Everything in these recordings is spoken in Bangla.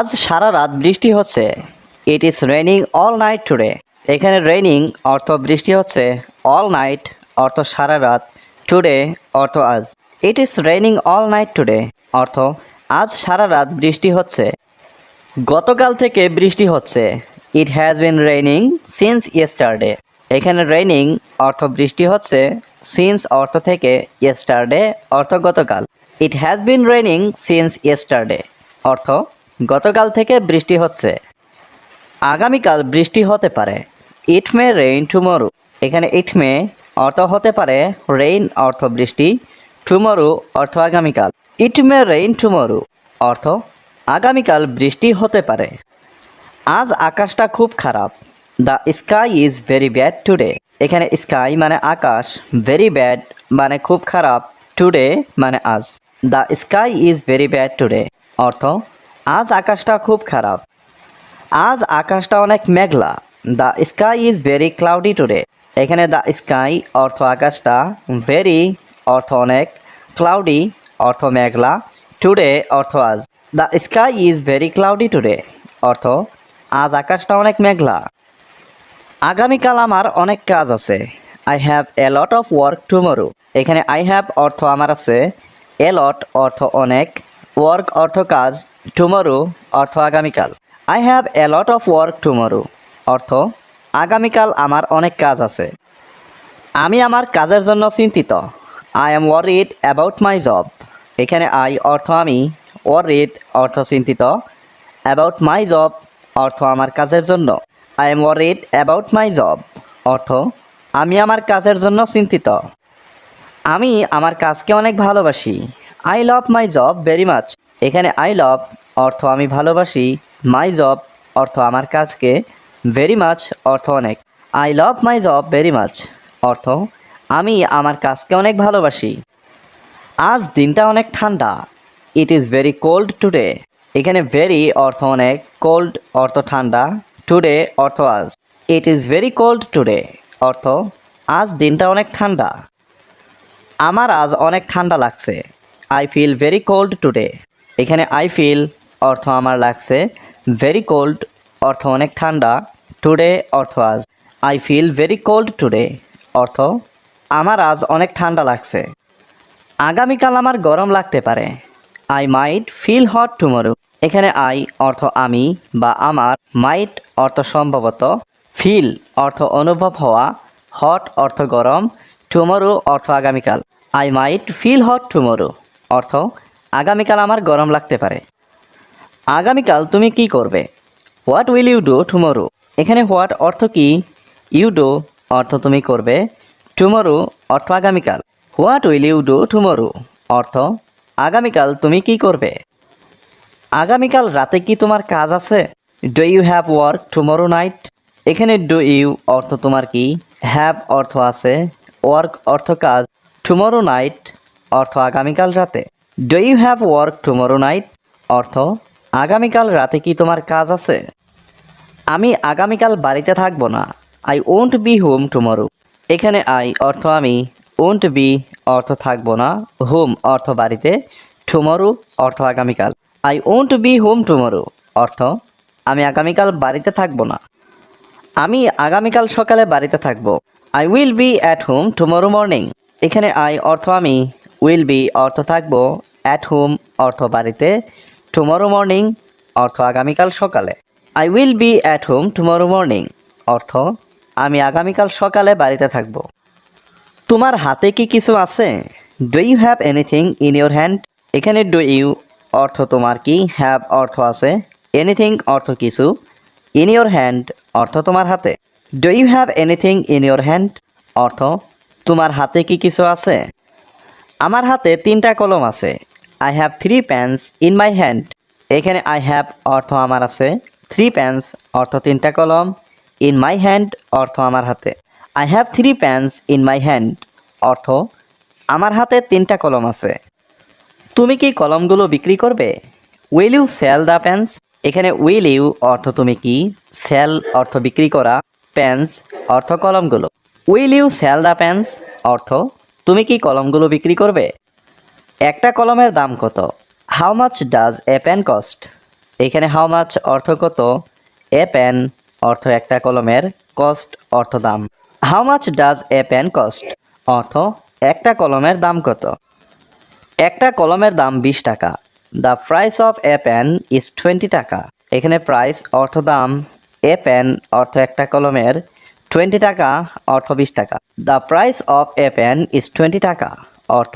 আজ সারা রাত বৃষ্টি হচ্ছে। It is raining all night today এখানে রেনিং অর্থ বৃষ্টি হচ্ছে। অল নাইট অর্থ সারা রাত। টুডে অর্থ আজ। It is raining all night today অর্থ আজ সারা রাত বৃষ্টি হচ্ছে। গতকাল থেকে বৃষ্টি হচ্ছে। It has been raining since yesterday এখানে রেইনিং অর্থ বৃষ্টি হচ্ছে। সিন্স অর্থ থেকে ইয়েস্টারডে অর্থ গতকাল। It has been raining since yesterday অর্থ গতকাল থেকে বৃষ্টি হচ্ছে। আগামীকাল বৃষ্টি হতে পারে। It may rain tomorrow. এখানে ইট মে অর্থ হতে পারে রেইন অর্থ বৃষ্টি, টুমরো অর্থ আগামীকাল। ইট মে রেইন টুমরো অর্থ আগামীকাল বৃষ্টি হতে পারে। আজ আকাশটা খুব খারাপ। The sky is very bad today. এখানে স্কাই মানে আকাশ, ভেরি ব্যাড মানে খুব খারাপ। টুডে মানে আজ। The sky is very bad today. অর্থ আজ আকাশটা খুব খারাপ। আজ আকাশটা অনেক মেঘলা। The sky is very cloudy today এখানে দ্য স্কাই অর্থ আকাশটা ভেরি অর্থ অনেক। ক্লাউডি অর্থ মেঘলা। টুডে অর্থ আজ। The sky is very cloudy today অর্থ, আজ আকাশটা অনেক মেঘলা। আগামীকাল আমার অনেক কাজ আছে। I have a lot of work tomorrow এখানে আই হ্যাভ অর্থ আমার আছে। এ লট অর্থ অনেক। ওয়ার্ক অর্থ কাজ টুমোরো অর্থ আগামীকাল। I have a lot of work tomorrow অর্থ আগামীকাল আমার অনেক কাজ আছে। আমি আমার কাজের জন্য চিন্তিত। I am worried about my job এখানে আই অর্থ আমি ওয়ারিড অর্থ চিন্তিত। অ্যাবাউট মাই জব অর্থ আমার কাজের জন্য। I am worried about my job অর্থ আমি আমার কাজের জন্য চিন্তিত। আমি আমার কাজকে অনেক ভালোবাসি। I love my job very much এখানে আই লাভ অর্থ আমি ভালোবাসি মাই জব অর্থ আমার কাজকে ভেরি মাচ অর্থ অনেক। I love my job very much অর্থ আমি আমার কাজকে অনেক ভালোবাসি। আজ দিনটা অনেক ঠান্ডা। It is very cold today এখানে ভেরি অর্থ অনেক কোল্ড অর্থ ঠান্ডা টুডে অর্থ আজ। It is very cold today অর্থ আজ দিনটা অনেক ঠান্ডা। আমার আজ অনেক ঠান্ডা লাগছে। I feel very cold today এখানে আই ফিল অর্থ আমার লাগছে ভেরি কোল্ড অর্থ অনেক ঠান্ডা। টুডে অর্থ আজ। I feel very cold today অর্থ আমার আজ অনেক ঠান্ডা লাগছে। আগামীকাল আমার গরম লাগতে পারে। I might feel hot tomorrow এখানে আই অর্থ আমি বা আমার। মাইট অর্থ সম্ভবত। ফিল অর্থ অনুভব হওয়া। হট অর্থ গরম। টুমরো অর্থ আগামীকাল। I might feel hot tomorrow অর্থ, আগামীকাল আমার গরম লাগতে পারে। আগামীকাল তুমি কি করবে? What will you do tomorrow এখানে হোয়াট অর্থ কি? ইউ ডু অর্থ তুমি করবে। টুমরো অর্থ আগামীকাল। What will you do tomorrow অর্থ, আগামীকাল তুমি কি করবে? আগামীকাল রাতে কি তোমার কাজ আছে? Do you have work tomorrow night এখানে ডু ইউ অর্থ তোমার কি? হ্যাভ অর্থ আছে। ওয়ার্ক অর্থ কাজ। টুমরো নাইট অর্থ আগামীকাল রাতে। Do you have work tomorrow night অর্থ, আগামীকাল রাতে কি তোমার কাজ আছে? আমি আগামীকাল বাড়িতে থাকব না। I won't be home tomorrow এখানে আই অর্থ আমি ওন্ট বি অর্থ থাকব না। হোম অর্থ বাড়িতে। টুমরো অর্থ আগামীকাল। I won't be home tomorrow অর্থ, আমি আগামীকাল বাড়িতে থাকব না। আমি আগামীকাল সকালে বাড়িতে থাকব। I will be at home tomorrow morning এখানে আই অর্থ আমি উইল বি অর্থ থাকব অ্যাট হোম অর্থ বাড়িতে টুমরো মর্নিং অর্থ আগামীকাল সকালে। I will be at home tomorrow morning অর্থ আমি আগামীকাল সকালে বাড়িতে থাকব। তোমার হাতে কি কিছু আছে? Do you have anything in your hand এখানে ডু ইউ অর্থ তোমার কি? হ্যাভ অর্থ আছে। এনিথিং অর্থ কিছু। ইন ইউর হ্যান্ড অর্থ তোমার হাতে। Do you have anything in your hand অর্থ তোমার হাতে কি কিছু আছে? আমার হাতে তিনটা কলম আছে। I have three pens in my hand এখানে আই হ্যাভ অর্থ আমার আছে। থ্রি পেন্স অর্থ তিনটা কলম। ইন মাই হ্যান্ড অর্থ আমার হাতে। I have three pens in my hand অর্থ আমার হাতে তিনটা কলম আছে। তুমি কি কলমগুলো বিক্রি করবে? Will you sell the pens এখানে উইল ইউ অর্থ তুমি কি? সেল অর্থ বিক্রি করা। পেন্স অর্থ কলমগুলো। Will you sell the pens অর্থ তুমি কি কলমগুলো বিক্রি করবে? একটা কলমের দাম কত? How much does a pen cost এখানে হাউ মাছ অর্থ কত? এ পেন অর্থ একটা কলমের কস্ট অর্থ দাম। How much does a pen cost অর্থ একটা কলমের দাম কত? একটা কলমের দাম বিশ টাকা। The price of a pen is twenty taka. এখানে প্রাইস অর্থ দাম। এ পেন অর্থ একটা কলমের টোয়েন্টি টাকা, অর্থ বিশ টাকা। The price of a pen is twenty taka, অর্থ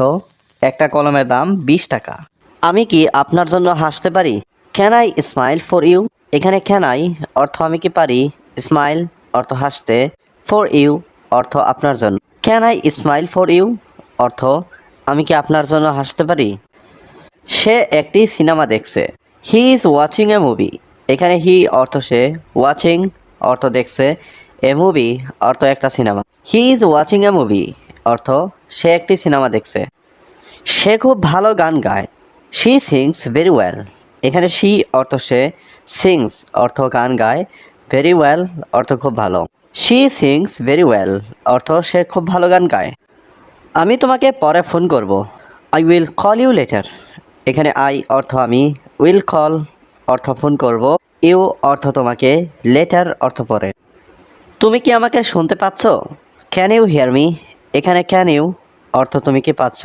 একটা কলমের দাম বিশ টাকা। আমি কি আপনার জন্য হাসতে পারি? Can I smile for you এখানে ক্যান আই অর্থ আমি কি পারি? স্মাইল অর্থ হাসতে। ফর ইউ অর্থ আপনার জন্য। Can I smile for you অর্থ আমি কি আপনার জন্য হাসতে পারি? সে একটি সিনেমা দেখছে। He is watching a movie এখানে হি অর্থ সে ওয়াচিং অর্থ দেখছে। এ মুভি অর্থ একটা cinema he is watching a movie অর্থ সে একটি সিনেমা দেখছে। সে খুব ভালো গান গায়। শি সিংস ভেরি ওয়েল এখানে শি অর্থ সে সিংস অর্থ গান গায় ভেরি ওয়েল অর্থ খুব ভালো। শি সিংস ভেরি ওয়েল অর্থ সে খুব ভালো গান গায়। আমি তোমাকে পরে ফোন করব। I will call you later এখানে আই অর্থ আমি উইল কল অর্থ ফোন করব। ইউ অর্থ তোমাকে লেটার অর্থ পরে। তুমি কি আমাকে শুনতে পাচ্ছ? ক্যান ইউ হিয়ার মি এখানে ক্যান ইউ অর্থ তুমি কি পাচ্ছ?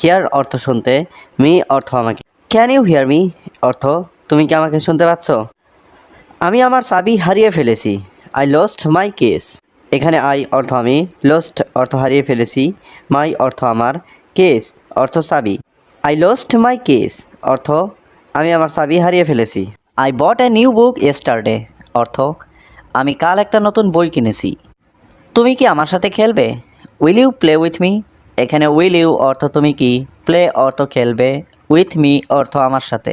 হিয়ার অর্থ শুনতে। মি অর্থ আমাকে। ক্যান ইউ হিয়ার মি অর্থ, তুমি কি আমাকে শুনতে পাচ্ছ? আমি আমার চাবি হারিয়ে ফেলেছি। আই লস্ট মাই কেস এখানে আই অর্থ আমি। লস্ট অর্থ হারিয়ে ফেলেছি। মাই অর্থ আমার। কেস অর্থ চাবি। আই লস্ট মাই কেস অর্থ, আমি আমার চাবি হারিয়ে ফেলেছি। I bought a new book yesterday অর্থ আমি কাল একটা নতুন বই কিনেছি। তুমি কি আমার সাথে খেলবে? Will you play with me এখানে উইল ইউ অর্থ তুমি কি? প্লে অর্থ খেলবে উইথ মি অর্থ আমার সাথে।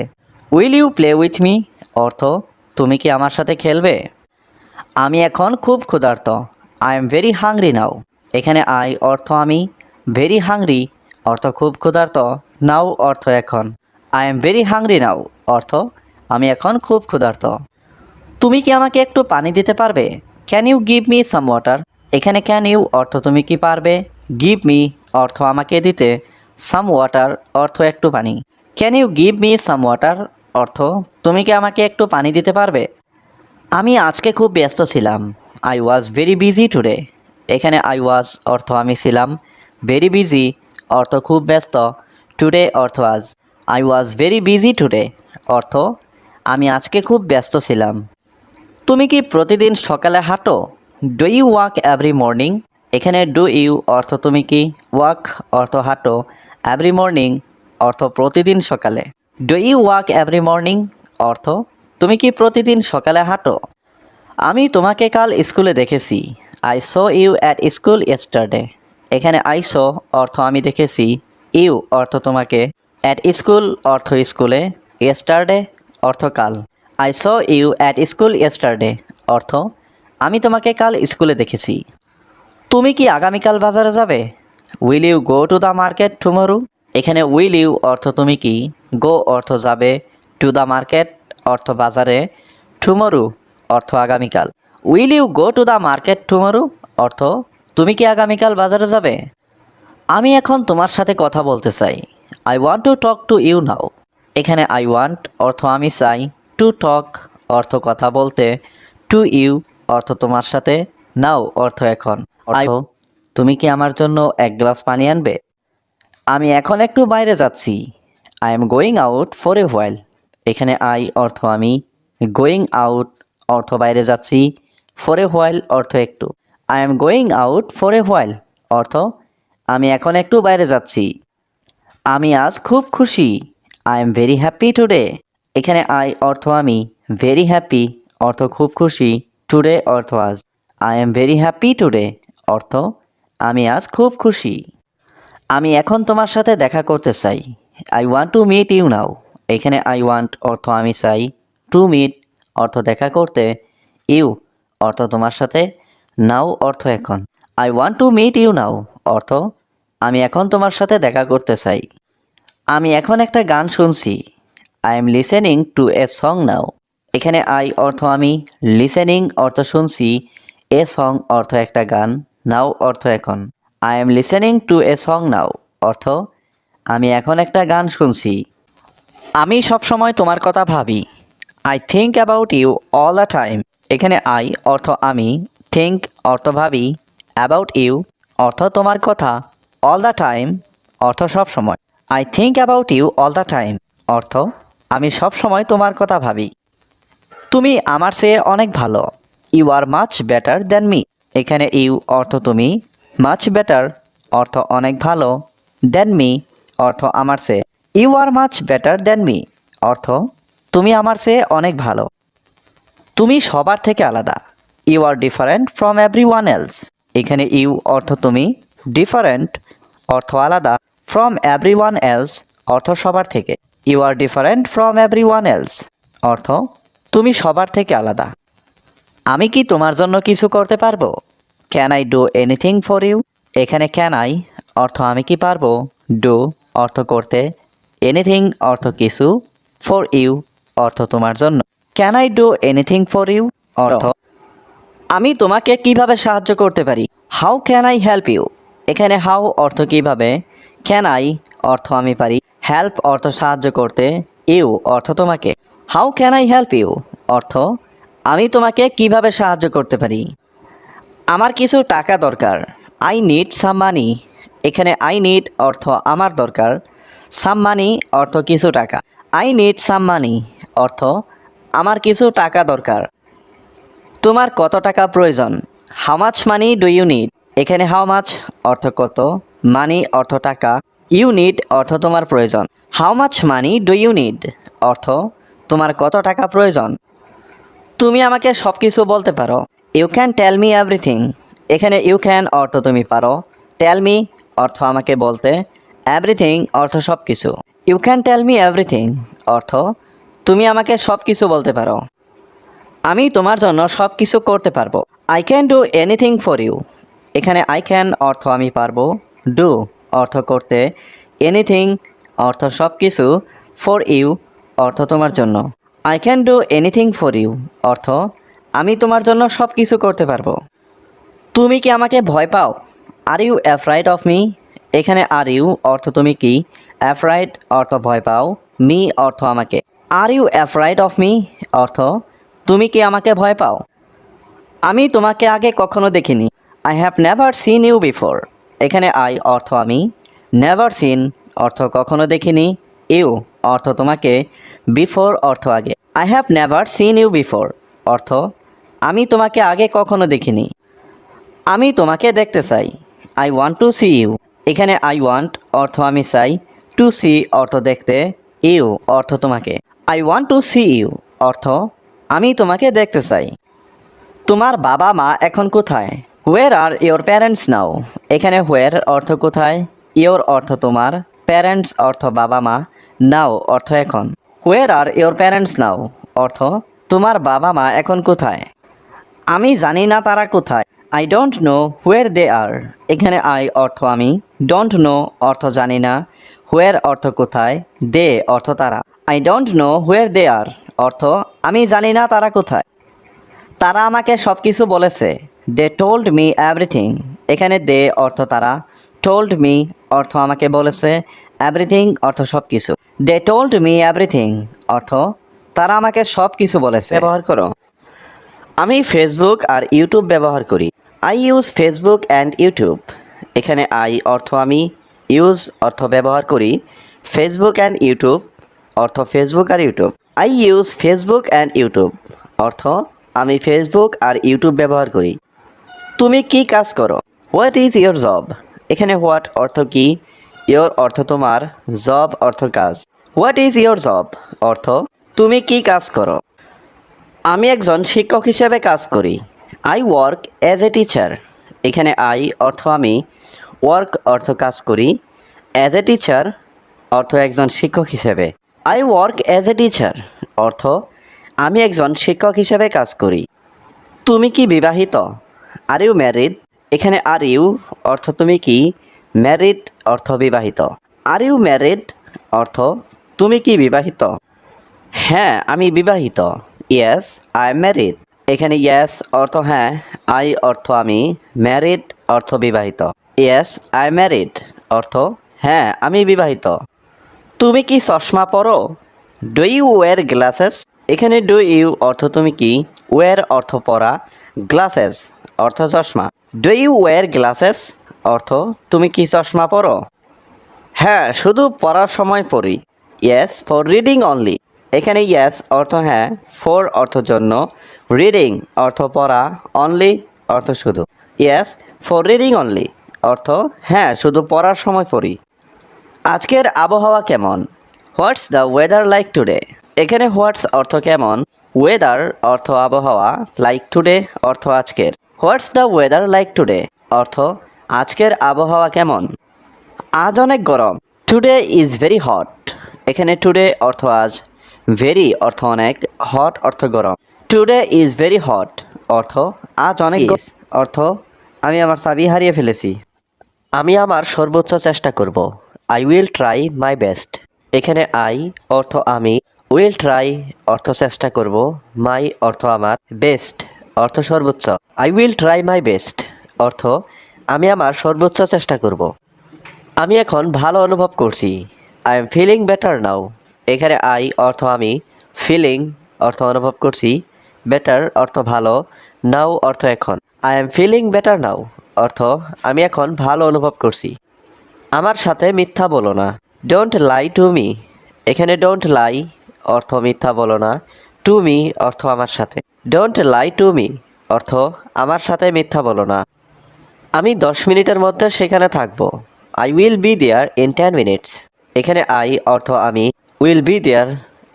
Will you play with me অর্থ, তুমি কি আমার সাথে খেলবে? আমি এখন খুব ক্ষুধার্ত। I am very hungry now এখানে আই অর্থ আমি ভেরি হাংরি অর্থ খুব ক্ষুধার্ত। নাও অর্থ এখন। I am very hungry now অর্থ, আমি এখন খুব ক্ষুধার্ত। তুমি কি আমাকে একটু পানি দিতে পারবে? Can you give me some water এখানে ক্যান ইউ অর্থ তুমি কি পারবে? গিভ মি অর্থ আমাকে দিতে। সাম ওয়াটার অর্থ একটু পানি। Can you give me some water অর্থ, তুমি কি আমাকে একটু পানি দিতে পারবে? আমি আজকে খুব ব্যস্ত ছিলাম। I was very busy today এখানে আই ওয়াজ অর্থ আমি ছিলাম। ভেরি বিজি অর্থ খুব ব্যস্ত। টুডে অর্থ আজ। I was very busy today অর্থ, আমি আজকে খুব ব্যস্ত ছিলাম। তুমি কি প্রতিদিন সকালে হাঁটো? Do you walk every morning এখানে ডু ইউ অর্থ তুমি কি? ওয়াক অর্থ হাঁটো। এভরি মর্নিং অর্থ প্রতিদিন সকালে। Do you walk every morning অর্থ, তুমি কি প্রতিদিন সকালে হাঁটো? আমি তোমাকে কাল স্কুলে দেখেছি। I saw you at school yesterday এখানে আই সো অর্থ আমি দেখেছি। ইউ অর্থ তোমাকে। অ্যাট স্কুল অর্থ স্কুলে। ইয়েস্টারডে অর্থ কাল। I saw you at school yesterday অর্থ, আমি তোমাকে কাল স্কুলে দেখেছি। তুমি কি আগামীকাল বাজারে যাবে? Will you go to the market tomorrow এখানে উইল ইউ অর্থ তুমি কি? গো অর্থ যাবে। টু দ্য মার্কেট অর্থ বাজারে। টুমরু অর্থ আগামীকাল। Will you go to the market tomorrow অর্থ, তুমি কি আগামীকাল বাজারে যাবে? আমি এখন তোমার সাথে কথা বলতে চাই। I want to talk to you now এখানে আই ওয়ান্ট অর্থ আমি চাই। টু টক অর্থ কথা বলতে টু ইউ অর্থ তোমার সাথে নাও অর্থ এখন। অর্থ? তুমি কি আমার জন্য এক গ্লাস পানি আনবে? আমি এখন একটু বাইরে যাচ্ছি। I am going out for a while. এখানে আই অর্থ আমি। গোয়িং আউট অর্থ বাইরে যাচ্ছি। ফর এ হোয়াইল অর্থ একটু। I am going out for a while অর্থ আমি এখন একটু বাইরে যাচ্ছি। আমি আজ খুব খুশি। I am very happy today. এখানে আই অর্থ আমি। ভেরি হ্যাপি অর্থ খুব খুশি। টুডে অর্থ আজ। I am very happy today অর্থ আমি আজ খুব খুশি। আমি এখন তোমার সাথে দেখা করতে চাই। I want to meet you now এখানে আই ওয়ান্ট অর্থ আমি চাই। টু মিট অর্থ দেখা করতে। ইউ অর্থ তোমার সাথে। নাও অর্থ এখন। I want to meet you now অর্থ আমি এখন তোমার সাথে দেখা করতে চাই। আমি এখন একটা গান শুনছি। I am listening to a song now এখানে আই অর্থ আমি লিসেনিং অর্থ শুনছি, এ সং অর্থ একটা গান নাও অর্থ এখন। I am listening to a song now অর্থ আমি এখন একটা গান শুনছি। আমি সবসময় তোমার কথা ভাবি। I think about you all the time এখানে আই অর্থ আমি থিঙ্ক অর্থ ভাবি অ্যাবাউট ইউ অর্থ তোমার কথা অল দ্য টাইম অর্থ সব সময়। I think about you all the time অর্থ আমি সব সময় তোমার কথা ভাবি। তুমি আমার চেয়ে অনেক ভালো। You are much better than me এখানে ইউ অর্থ তুমি। মাচ বেটার অর্থ অনেক ভালো। দ্যান মি অর্থ আমার চেয়ে। You are much better than me অর্থ তুমি আমার চেয়ে অনেক ভালো। তুমি সবার থেকে আলাদা। You are different from everyone else এখানে ইউ অর্থ তুমি। ডিফারেন্ট অর্থ আলাদা। ফ্রম এভরি ওয়ান এলস অর্থ সবার থেকে। You are different from everyone else অর্থ, তুমি সবার থেকে আলাদা। আমি কি তোমার জন্য কিছু করতে পারব? Can I do anything for you এখানে ক্যান আই অর্থ আমি কি পারব? ডু অর্থ করতে। এনিথিং অর্থ কিছু। ফর ইউ অর্থ তোমার জন্য। Can I do anything for you অর্থ, আমি তোমাকে কীভাবে সাহায্য করতে পারি? How can I help you এখানে হাউ অর্থ কীভাবে? ক্যান আই অর্থ আমি পারি। হেল্প অর্থ সাহায্য করতে ইউ অর্থ তোমাকে। How can I help you অর্থ, আমি তোমাকে কীভাবে সাহায্য করতে পারি? আমার কিছু টাকা দরকার। আই নিড সাম মানি এখানে আই নিড অর্থ আমার দরকার। সাম মানি অর্থ কিছু টাকা। আই নিড সাম মানি অর্থ, আমার কিছু টাকা দরকার। তোমার কত টাকা প্রয়োজন? How much money do you need এখানে হাউ মাছ অর্থ কত? মানি অর্থ টাকা। ইউ নিড অর্থ তোমার প্রয়োজন। How much money do you need? অর্থ, তোমার কত টাকা প্রয়োজন? তুমি আমাকে সব কিছু বলতে পারো। You can tell me everything. এখানে ইউ ক্যান অর্থ তুমি পারো। টেল মি অর্থ আমাকে বলতে। এভরিথিং অর্থ সব কিছু you can tell me everything. অর্থ, তুমি আমাকে সব কিছু বলতে পারো। আমি তোমার জন্য সব কিছু করতে পারব। I can do anything for you. এখানে আই ক্যান অর্থ আমি পারব। ডু। অর্থ করতে এনিথিং অর্থ সব কিছু ফর ইউ অর্থ তোমার জন্য। I can do anything for you অর্থ আমি তোমার জন্য সব কিছু করতে পারব। তুমি কি আমাকে ভয় পাও? Are you afraid of me এখানে আর ইউ অর্থ তুমি কি? অ্যাফ্রাইড অর্থ ভয় পাও। মি অর্থ আমাকে। Are you afraid of me অর্থ তুমি কি আমাকে ভয় পাও? আমি তোমাকে আগে কখনো দেখিনি। I have never seen you before এখানে আই অর্থ আমি। নেভার সিন অর্থ কখনো দেখিনি। ইউ অর্থ তোমাকে বিফোর অর্থ আগে। I have never seen you before অর্থ আমি তোমাকে আগে কখনো দেখিনি। আমি তোমাকে দেখতে চাই। I want to see you এখানে আই ওয়ান্ট অর্থ আমি চাই। টু সি অর্থ দেখতে। ইউ অর্থ তোমাকে। I want to see you অর্থ আমি তোমাকে দেখতে চাই। তোমার বাবা মা এখন কোথায়? Where are your parents now এখানে হোয়ার অর্থ কোথায়? ইয়োর অর্থ তোমার। প্যারেন্টস অর্থ বাবা মা। নাও অর্থ এখন। Where are your parents now অর্থ তোমার বাবা মা এখন কোথায়? আমি জানি না তারা কোথায়। I don't know where they are এখানে আই অর্থ আমি। ডোন্ট নো অর্থ জানি না। হোয়ার অর্থ কোথায়? দে অর্থ তারা। I don't know where they are অর্থ আমি জানি না তারা কোথায়। তারা আমাকে সব কিছু বলেছে। দে টোল্ড মি এভরিথিং এখানে দে অর্থ তারা। টোল্ড মি অর্থ আমাকে বলেছে। এভরিথিং অর্থ সব কিছু দে টোল্ড মি এভরিথিং অর্থ তারা আমাকে সব কিছু বলেছে। ব্যবহার করো। আমি ফেসবুক আর ইউটিউব ব্যবহার করি। I use Facebook and YouTube এখানে আই অর্থ আমি ইউজ অর্থ ব্যবহার করি। ফেসবুক অ্যান্ড ইউটিউব অর্থ Facebook R YouTube I use Facebook and YouTube অর্থ আমি ফেসবুক আর ইউটিউব ব্যবহার করি। তুমি কি কাজ করো? হোয়াট ইজ ইয়োর জব এখানে হোয়াট অর্থ কি? ইয়োর অর্থ তোমার জব অর্থ কাজ। হোয়াট ইজ ইয়োর জব অর্থ তুমি কি কাজ করো? আমি একজন শিক্ষক হিসেবে কাজ করি। I work as a teacher এখানে আই অর্থ আমি। ওয়ার্ক অর্থ কাজ করি। অ্যাজ এ টিচার অর্থ একজন শিক্ষক হিসেবে। I work as a teacher অর্থ আমি একজন শিক্ষক হিসেবে কাজ করি। তুমি কি বিবাহিত? আর ইউ ম্যারিড এখানে আর ইউ অর্থ তুমি কি? ম্যারিড অর্থ বিবাহিত। আর ইউ ম্যারিড অর্থ তুমি কি বিবাহিত? হ্যাঁ আমি বিবাহিত। ইয়েস আই এম ম্যারিড এখানে ইয়েস অর্থ হ্যাঁ আই অর্থ আমি। ম্যারিড অর্থ বিবাহিত। ইয়েস আই ম্যারিড অর্থ হ্যাঁ আমি বিবাহিত। তুমি কি চশমা পরো? ডু ইউ ওয়ার গ্লাসেস এখানে ডু ইউ অর্থ তুমি কি? ওয়ার অর্থ পরা। গ্লাসেস অর্থ চশমা। ডু ইউ ওয়ার গ্লাসেস অর্থ, তুমি কি চশমা পরো? হ্যাঁ শুধু পড়ার সময় পড়ি। ইয়েস ফর রিডিং অনলি এখানে ইয়েস অর্থ হ্যাঁ ফর অর্থ জন্য। রিডিং অর্থ পড়া অনলি অর্থ শুধু। ইয়েস ফর রিডিং অনলি অর্থ হ্যাঁ শুধু পড়ার সময় পড়ি। আজকের আবহাওয়া কেমন? What's the weather like today এখানে হোয়াটস অর্থ কেমন? ওয়েদার অর্থ আবহাওয়া লাইক টুডে অর্থ আজকের। What's the weather like today? অর্থ আজকের আবহাওয়া কেমন? আজ অনেক গরম। Today is very hot. এখানে টুডে অর্থ আজ। ভেরি অর্থ অনেক। হট অর্থ গরম। Today is very hot. অর্থ আজ অনেক অর্থ আমি আমার চাবি হারিয়ে ফেলেছি। আমি আমার সর্বোচ্চ চেষ্টা করব। I will try my best. এখানে আই অর্থ আমি। উইল ট্রাই অর্থ চেষ্টা করব। মাই অর্থ আমার বেস্ট। অর্থ সর্বোচ্চ। I will try my best অর্থ, আমি আমার সর্বোচ্চ চেষ্টা করব। আমি এখন ভালো অনুভব করছি। I am feeling better now এখানে আই অর্থ আমি ফিলিং অর্থ অনুভব করছি। বেটার অর্থ ভালো। নাও অর্থ এখন। I am feeling better now অর্থ, আমি এখন ভালো অনুভব করছি। আমার সাথে মিথ্যা বলো না। ডোন্ট লাই টু মি এখানে ডোন্ট লাই অর্থ মিথ্যা বলো না। টু মি অর্থ আমার সাথে। ডোন্ট লাই টু মি অর্থ আমার সাথে মিথ্যা বলো না। আমি দশ মিনিটের মধ্যে সেখানে থাকব। I will be there in ten minutes এখানে আই অর্থ আমি উইল বি দেয়ার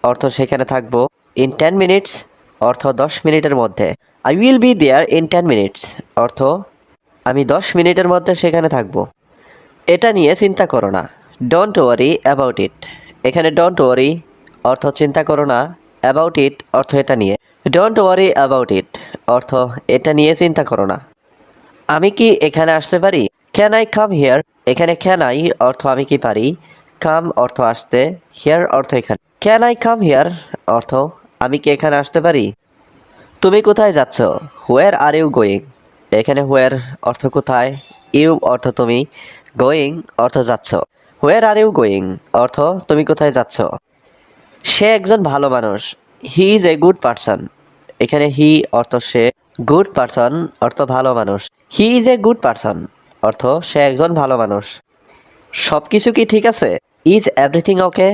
অর্থ সেখানে থাকব। ইন টেন মিনিটস অর্থ দশ মিনিটের মধ্যে। I will be there in ten minutes অর্থ আমি দশ মিনিটের মধ্যে সেখানে থাকব। এটা নিয়ে চিন্তা করো না। ডোন্ট ওয়ারি অ্যাবাউট ইট এখানে ডোন্ট ওয়ারি অর্থ চিন্তা করো না। অ্যাবাউট ইট অর্থ এটা নিয়ে। ডোন্ট ওয়ারি অ্যাবাউট ইট অর্থ এটা নিয়ে চিন্তা করো না। আমি কি এখানে আসতে পারি? ক্যান আই কাম হিয়ার এখানে ক্যান আই অর্থ আমি কি পারি? কাম অর্থ আসতে। হিয়ার অর্থ এখানে। ক্যান আই কাম হিয়ার অর্থ আমি কি এখানে আসতে পারি? তুমি কোথায় যাচ্ছ? হোয়ার আর ইউ গোয়িং এখানে হোয়ার অর্থ কোথায়? ইউ অর্থ তুমি। গোয়িং অর্থ যাচ্ছ। হোয়ার আর ইউ গোয়িং অর্থ তুমি কোথায় যাচ্ছ? সে একজন ভালো মানুষ। He is a good person এখানে হি অর্থ সে। গুড পারসন অর্থ ভালো মানুষ। He is a good person অর্থ সে একজন ভালো মানুষ। সব কিছু কি ঠিক আছে? ইজ এভরিথিং ওকে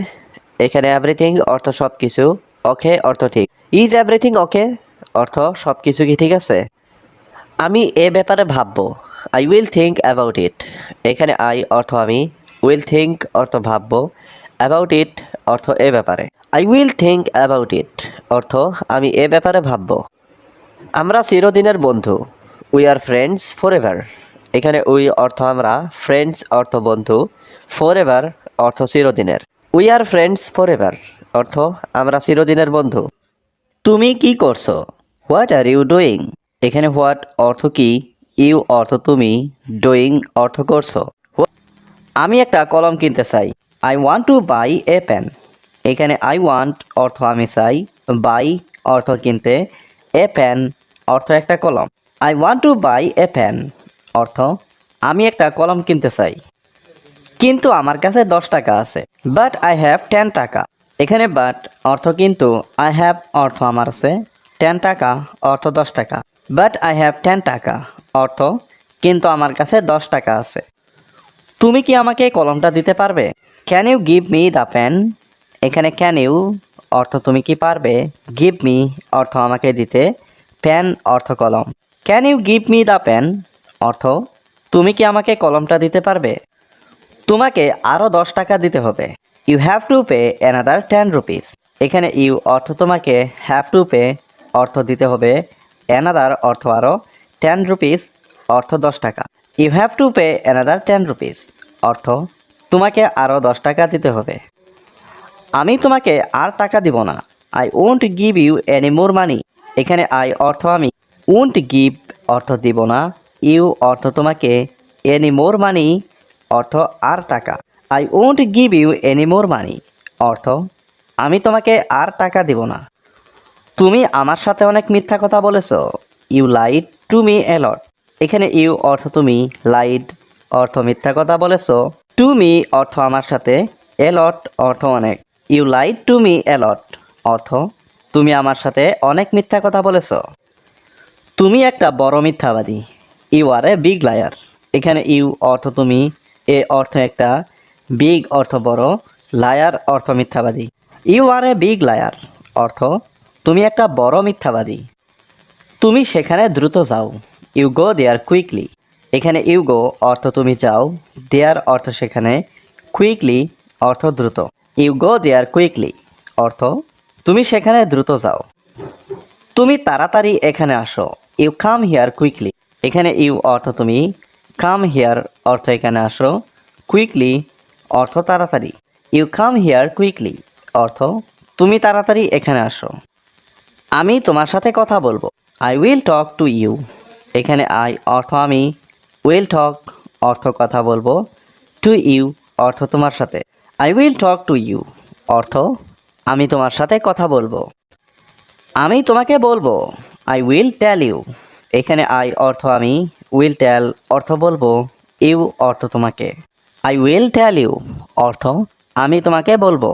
এখানে এভরিথিং অর্থ সব কিছু ওকে অর্থ ঠিক। ইজ এভরিথিং ওকে অর্থ সব কিছু কি ঠিক আছে? আমি এ ব্যাপারে ভাববো। I will think about it এখানে আই অর্থ আমি উইল থিঙ্ক অর্থ ভাববো। অ্যাবাউট ইট অর্থ এ ব্যাপারে। I will think about it অর্থ আমি এ ব্যাপারে ভাববো। আমরা চিরদিনের বন্ধু। We are friends forever এখানে উই অর্থ আমরা ফ্রেন্ডস অর্থ বন্ধু। ফর এভার অর্থ চিরদিনের। We are friends forever অর্থ আমরা চিরদিনের বন্ধু। তুমি কি করছ? হোয়াট আর ইউ ডুইং এখানে হোয়াট অর্থ কি? ইউ অর্থ তুমি। ডুইং অর্থ করছ। আমি একটা কলম কিনতে চাই। I want to buy a pen এখানে আই ওয়ান্ট অর্থ আমি চাই বাই অর্থ কিনতে এ পেন অর্থ একটা কলম। I want to buy a pen অর্থ আমি একটা কলম কিনতে চাই। কিন্তু আমার কাছে দশ টাকা আছে বাট আই হ্যাভ টেন টাকা। এখানে বাট অর্থ কিন্তু আই হ্যাভ অর্থ আমার আছে টেন টাকা, অর্থ দশ টাকা। বাট আই হ্যাভ টেন টাকা, অর্থ কিন্তু আমার কাছে দশ টাকা আছে। তুমি কি আমাকে কলমটা দিতে পারবে? Can you give me the pen এখানে ক্যান ইউ অর্থ তুমি কি পারবে? গিভ মি অর্থ আমাকে দিতে। পেন অর্থ কলম। Can you give me the pen অর্থ, তুমি কি আমাকে কলমটা দিতে পারবে? তোমাকে আরও দশ টাকা দিতে হবে। You have to pay another ten rupees এখানে ইউ অর্থ তোমাকে হ্যাভ টু পে অর্থ দিতে হবে। অ্যানাদার অর্থ আরও টেন রুপিস অর্থ দশ টাকা। You have to pay another ten rupees অর্থ, তোমাকে আরও দশ টাকা দিতে হবে। আমি তোমাকে আর টাকা দিব না। I won't give you any more money এখানে আই অর্থ আমি উন্ট গিভ অর্থ দিব না। ইউ অর্থ তোমাকে এনি মোর মানি অর্থ আর টাকা। I won't give you any more money অর্থ, আমি তোমাকে আর টাকা দিব না। তুমি আমার সাথে অনেক মিথ্যা কথা বলেছ। You lied to me a lot এখানে ইউ অর্থ তুমি, লাইট অর্থ মিথ্যা কথা বলেছ। টু মি অর্থ আমার সাথে, এলট অর্থ অনেক। You lied to me a lot অর্থ তুমি আমার সাথে অনেক মিথ্যা কথা বলেছ। তুমি একটা বড় মিথ্যাবাদী। You are a big liar. এখানে ইউ অর্থ তুমি, এ অর্থ একটা বিগ অর্থ বড়, লায়ার অর্থ মিথ্যাবাদী। You are a big liar অর্থ তুমি একটা বড় মিথ্যাবাদী। তুমি সেখানে দ্রুত যাও। ইউ গো দেয়ার কুইকলি এখানে ইউ গো অর্থ তুমি যাও। দেয়ার অর্থ সেখানে। কুইকলি অর্থ দ্রুত। ইউ গো দেয়ার কুইকলি অর্থ তুমি সেখানে দ্রুত যাও। তুমি তাড়াতাড়ি এখানে আসো। ইউ কাম হিয়ার কুইকলি এখানে ইউ অর্থ তুমি কাম হিয়ার অর্থ এখানে আসো। কুইকলি অর্থ তাড়াতাড়ি। ইউ কাম হিয়ার কুইকলি অর্থ তুমি তাড়াতাড়ি এখানে আসো। আমি তোমার সাথে কথা বলব। I will talk to you এখানে আই অর্থ আমি উইল টক অর্থ কথা বলব টু ইউ অর্থ তোমার সাথে। I will talk to you অর্থ আমি তোমার সাথে কথা বলব। আমি তোমাকে বলব আই উইল টেল ইউ এখানে আই অর্থ আমি উইল টেল অর্থ বলব ইউ অর্থ তোমাকে। আই উইল টেল ইউ অর্থ আমি তোমাকে বলব।